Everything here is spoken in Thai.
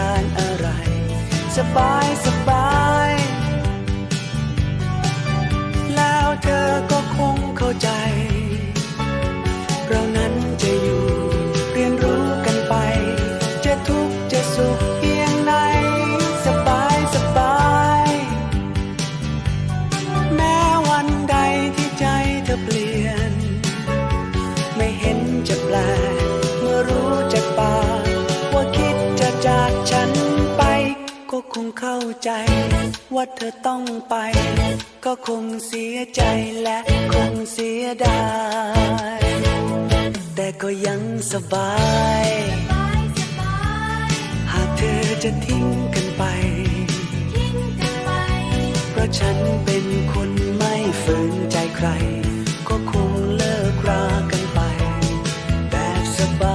ไร สบายสบาย แล้วเธอก็คงเข้าใจ เรานั้นจะอยู่เรียนรู้กันไป จะทุกข์จะสุขเพียงไหนสบายสบาย แม้วันใดที่ใจเธอเปลี่ยน ไม่เห็นจะแปลกเมื่อรู้จากปา กคงเข้าใจ ว่าเธอต้องไป ก็คงเสียใจและคงเสียดาย แต่ก็ยังสบาย หากเธอจะทิ้งกันไป เพราะฉันเป็นคนไม่ฝืนใจใคร ก็คงเลิกรากันไป แบบสบาย